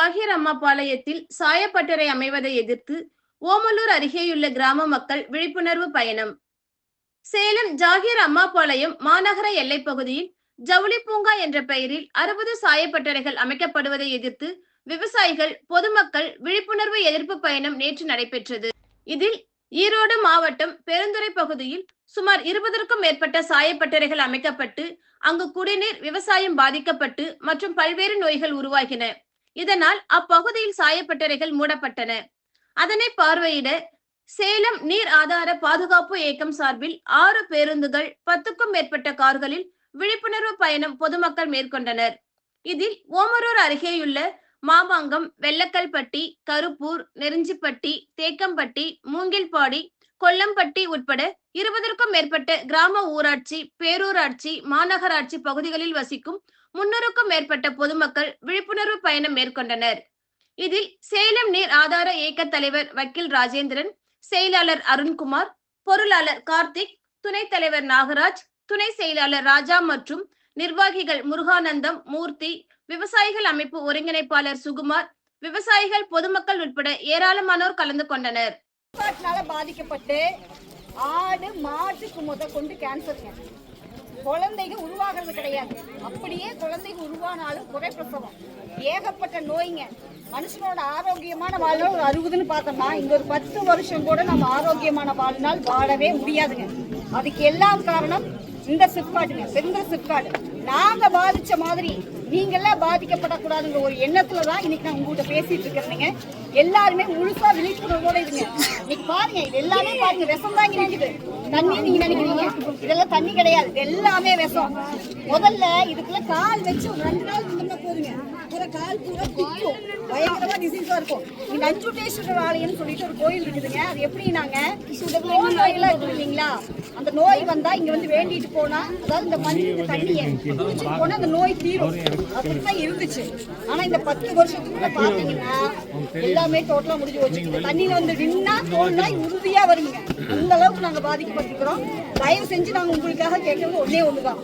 ஜாகிர் அம்மா பாளையத்தில் சாயப்பட்டறை அமைவதை எதிர்த்து ஓமலூர் அருகேயுள்ள கிராம மக்கள் விழிப்புணர்வு பயணம். சேலம் ஜாகிர் அம்மாபாளையம் மாநகர எல்லைப் பகுதியில் ஜவுளி பூங்கா என்ற பெயரில் அறுபது சாயப்பட்டறைகள் அமைக்கப்படுவதை எதிர்த்து விவசாயிகள் பொதுமக்கள் விழிப்புணர்வு எதிர்ப்பு பயணம் நேற்று நடைபெற்றது. இதில் ஈரோடு மாவட்டம் பெருந்துறை பகுதியில் சுமார் இருபதற்கும் மேற்பட்ட சாயப்பட்டறைகள் அமைக்கப்பட்டு அங்கு குடிநீர் விவசாயம் பாதிக்கப்பட்டு மற்றும் பல்வேறு நோய்கள் உருவாகின. இதனால் அப்பகுதியில் சாயப்பட்டறைகள் மூடப்பட்டன. அதனை பார்வையிட சேலம் நீர் ஆதார பாதுகாப்பு இயக்கம் சார்பில் ஆறு பேருந்துகள் பத்துக்கும் மேற்பட்ட கார்களில் விழிப்புணர்வு பயணம் பொதுமக்கள் மேற்கொண்டனர். இதில் ஓமரூர் அருகேயுள்ள மாமாங்கம் வெள்ளக்கல்பட்டி கருப்பூர் நெருஞ்சிப்பட்டி தேக்கம்பட்டி மூங்கில்பாடி கொல்லம்பட்டி உட்பட இருபதற்கும் மேற்பட்ட கிராம ஊராட்சி பேரூராட்சி மாநகராட்சி பகுதிகளில் வசிக்கும் முன்னூறுக்கும் மேற்பட்ட பொதுமக்கள் விழிப்புணர்வு பயணம் மேற்கொண்டனர். இதில் சேலம் நீர் ஆதார இயக்க தலைவர் வக்கீல் ராஜேந்திரன் செயலாளர் அருண்குமார் பொருளாளர் கார்த்திக் துணைத் தலைவர் நாகராஜ் துணை செயலாளர் ராஜா மற்றும் நிர்வாகிகள் முருகானந்தம் மூர்த்தி விவசாயிகள் அமைப்பு ஒருங்கிணைப்பாளர் சுகுமார் விவசாயிகள் பொதுமக்கள் உட்பட ஏராளமானோர் கலந்து கொண்டனர். பாதிக்கப்பட்டு ஆடு மாட்டுக்கு முத கொண்டு கேன்சர் குழந்தைங்க உருவாகிறது கிடையாது. அப்படியே குழந்தைங்க உருவானாலும் குறை பிரசவம். ஏகப்பட்ட நோய்ங்க. மனுஷனோட ஆரோக்கியமான வாழ்நாள் ஒரு அறுபதுன்னு பார்த்தோம்னா இங்க ஒரு பத்து வருஷம் கூட நம்ம ஆரோக்கியமான வாழ்நாள் வாழவே முடியாதுங்க. அதுக்கு எல்லாம் காரணம் இந்த சிப்காடுங்க பெருந்த சிப்காடு நாங்க பாதிச்ச மாதிரி நீங்க எல்லாம் பாதிக்கப்படக்கூடாதுங்கிற ஒரு எண்ணத்துல தான் இன்னைக்கு நான் உங்ககிட்ட பேசிட்டு இருக்கிறேங்க. எல்லாருமே முழுசா விழிப்புணர்வோட இருங்க. இன்னைக்கு பாருங்க இது எல்லாமே பாருங்க விஷம் தான் இங்க இருக்குது தண்ணி நீங்க நினைக்கிறீங்க? இதெல்லாம் தண்ணி கிடையாது இது எல்லாமே விஷம். முதல்ல இதுக்குள்ள கால் வச்சு ஒரு ரெண்டு நாள் இருந்தோம்னா போதுங்க பூரா கால் பூரா திக்கும் பயங்கரமா டிசீஸா இருக்கும். இங்க நஞ்சுட்டேஸ்வரர் ஆலயம்னு சொல்லிட்டு ஒரு கோயில் இருக்குதுங்க. அது எப்படின்னாங்க? இந்த தோல் நோயெல்லாம் இருக்கு இல்லைங்களா? அந்த நோய் வந்தா இங்க வந்து வேண்டிட்டு போனா அதாவது இந்த மண் தண்ணியை குடிச்சிட்டு போனா அந்த நோய் தீரும். அப்படிதான் இருந்துச்சு. ஆனா இந்த பத்து வருஷத்துக்குள்ள பாத்தீங்கன்னா எல்லாமே டோட்டலா முடிஞ்சு வச்சு தண்ணியில வந்து நின்னா தோல் நோய் உறுதியா வருங்க அந்த அளவுக்கு நாங்க பாதிக்கப்பட்டிருக்கிறோம். தயவு செஞ்சு நாங்க உங்களுக்காக கேட்கறது ஒன்னே ஒண்ணுதான்.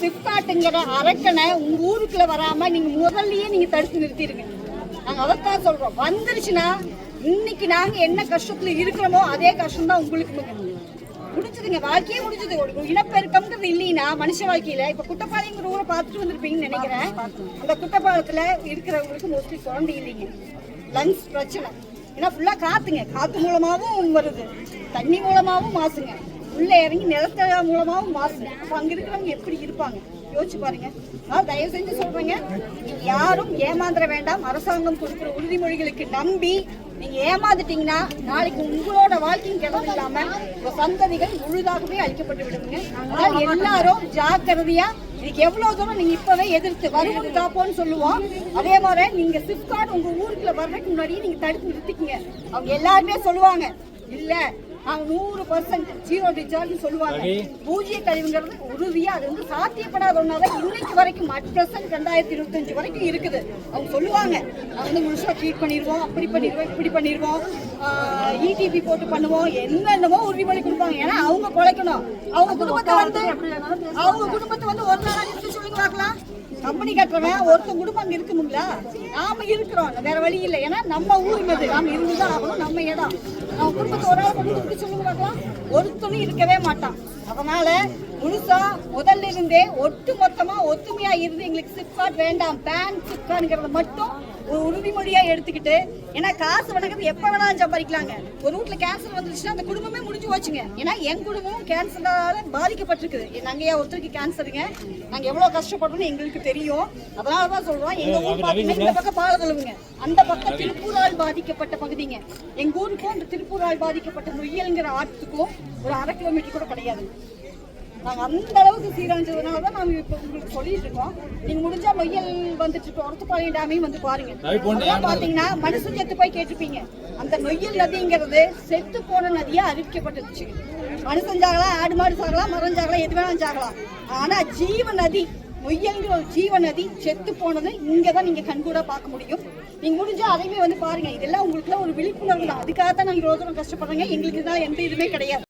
சிப்காட்டுங்கிற அரக்கனை உங்க ஊருக்குள்ள வராம நீங்க முதல்லயே நீங்க தடுத்து நிறுத்திடுங்க. நாங்க அதைத்தான் சொல்றோம். வந்துருச்சுன்னா இன்னைக்கு நாங்க என்ன கஷ்டத்துல இருக்கிறோமோ அதே கஷ்டம் தான் உங்களுக்கு முடிச்சதுங்க வாழ்க்கையே முடிஞ்சது. ஒரு இனப்பெருக்கம்ங்கிறது இல்லைன்னா மனுஷ வாழ்க்கையில இப்ப குட்டப்பாளையங்கிற ஊரை பார்த்துட்டு வந்திருப்பீங்கன்னு நினைக்கிறேன். அந்த குட்டப்பாளத்துல இருக்கிறவங்களுக்கு மோஸ்ட்லி குழந்தை இல்லைங்க. லங்ஸ் பிரச்சனை. ஏன்னா ஃபுல்லா காத்துங்க. காத்து மூலமாவும் வருது. தண்ணி மூலமாவும் மாசுங்க. உள்ளே இறங்கி நிலத்த மூலமாகவும் மாசு அப்போ அங்கே இருக்கிறவங்க எப்படி இருப்பாங்க? யோசிச்சு பாருங்க. அதாவது தயவு செஞ்சு சொல்றேங்க. யாரும் ஏமாந்துட வேண்டாம். அரசாங்கம் கொடுக்குற உறுதிமொழிகளுக்கு நம்பி நீங்க ஏமாந்துட்டீங்கன்னா நாளைக்கு உங்களோட வாழ்க்கையும் கிடந்து இல்லாம உங்க சந்ததிகள் முழுதாகவே அழிக்கப்பட்டு விடுங்க அதனால எல்லாரும் ஜாக்கிரதையா இதுக்கு எவ்வளவு தூரம் நீங்க இப்பவே எதிர்த்து வருவது காப்போம்னு சொல்லுவோம். அதே மாதிரி நீங்க சிப்கார்டு உங்க ஊருக்குள்ள வர்றதுக்கு முன்னாடி நீங்க தடுத்து நிறுத்திக்கங்க. அவங்க எல்லாருமே சொல்லுவாங்க இல்ல அவங்க நூறு பர்சன்ட் ஜீரோ டிஸ்சார்ஜ் சொல்லுவாங்க. பூஜ்ய கழிவுங்கிறது உறுதியா அது வந்து சாத்தியப்படாத ஒன்னாதான் இன்னைக்கு வரைக்கும் அட் பிரசன்ட் ரெண்டாயிரத்தி இருபத்தஞ்சு வரைக்கும் இருக்குது. அவங்க சொல்லுவாங்க. அவங்க வந்து முழுசா ட்ரீட் பண்ணிடுவோம். அப்படி பண்ணிடுவோம் இப்படி பண்ணிடுவோம். இடிபி போட்டு பண்ணுவோம். என்னென்னமோ உறுதிமொழி கொடுப்பாங்க. ஏன்னா அவங்க குலைக்கணும் அவங்க குடும்பத்தை வந்து அவங்க குடும்பத்தை வந்து ஒரு நாள் சொல்லுங்க பார்க்கலாம் கம்பெனி கட்டுறவன் ஒருத்தன் குடும்பம் அங்க இருக்குமுங்களா நாம இருக்கிறோம். வேற வழி இல்லை. ஏன்னா நம்ம ஊருங்க அது நாம இருந்துதான் ஆகணும். நம்ம இடம். நம்ம குடும்பத்தை ஒரு ஆள் கொண்டு வந்து சொல்லுங்க பார்க்கலாம். ஒருத்தனும் இருக்கவே மாட்டான். அதனால முழுசா முதல்ல இருந்தே ஒட்டு மொத்தமா ஒத்துமையா இருந்து எங்களுக்கு சிப்காட் வேண்டாம் பேன் சிப்காட்ங்கிறத மட்டும் ஒரு உறுதிமொழியா எடுத்துக்கிட்டு ஏன்னா காசு வணக்கிறது எப்ப வேணாலும் சம்பாதிக்கலாங்க. ஒரு வீட்டுல கேன்சர் வந்துருச்சுன்னா அந்த குடும்பமே முடிஞ்சு போச்சுங்க. ஏன்னா என் குடும்பமும் கேன்சரால பாதிக்கப்பட்டிருக்குது. நாங்க ஒருத்தருக்கு கேன்சருங்க நாங்க எவ்வளவு கஷ்டப்படுறோம்னு எங்களுக்கு தெரியும். அதனாலதான் சொல்றோம். எங்க ஊர் பாத்தீங்கன்னா பக்கம் பாலதளவுங்க அந்த பக்கம் திருப்பூரால் பாதிக்கப்பட்ட பகுதிங்க. எங்க ஊருக்கும் அந்த திருப்பூரால் பாதிக்கப்பட்ட நொய்யல்ங்கிற ஆற்றுக்கும் ஒரு அரை கிலோமீட்டர் கூட கிடையாது. நாங்க அந்த அளவுக்கு சீரழிஞ்சதுனால தான் நாங்க இப்போ உங்களுக்கு சொல்லிட்டு இருக்கோம் நீங்க முடிஞ்சா நொய்யல் வந்துட்டு இருக்கு. ஒரத்துப்பாளையம் டேமையும் வந்து பாருங்க. அதெல்லாம் பாத்தீங்கன்னா மனுஷன் செத்து போய் கேட்டிருப்பீங்க. அந்த நொய்யல் நதிங்கிறது செத்து போன நதியா அறிவிக்கப்பட்டுச்சு மனுஷன் சாகலாம் ஆடு மாடு சாகலாம் மரம் சாகலாம் எது வேணாலும் சாகலாம். ஆனா ஜீவ நதி நொய்யல்ங்கிற ஒரு ஜீவ நதி செத்து போனது இங்கே தான் நீங்கள் கண்கூட பார்க்க முடியும். நீங்கள் முடிஞ்சால் அதையுமே வந்து பாருங்கள் இதெல்லாம் உங்களுக்குலாம் ஒரு விழிப்புணர்வு தான். அதுக்காக தான் நாங்கள் ரோஜரும் தூரம் கஷ்டப்படுறோங்க. எங்களுக்கு தான் எந்த இதுவுமே கிடையாது.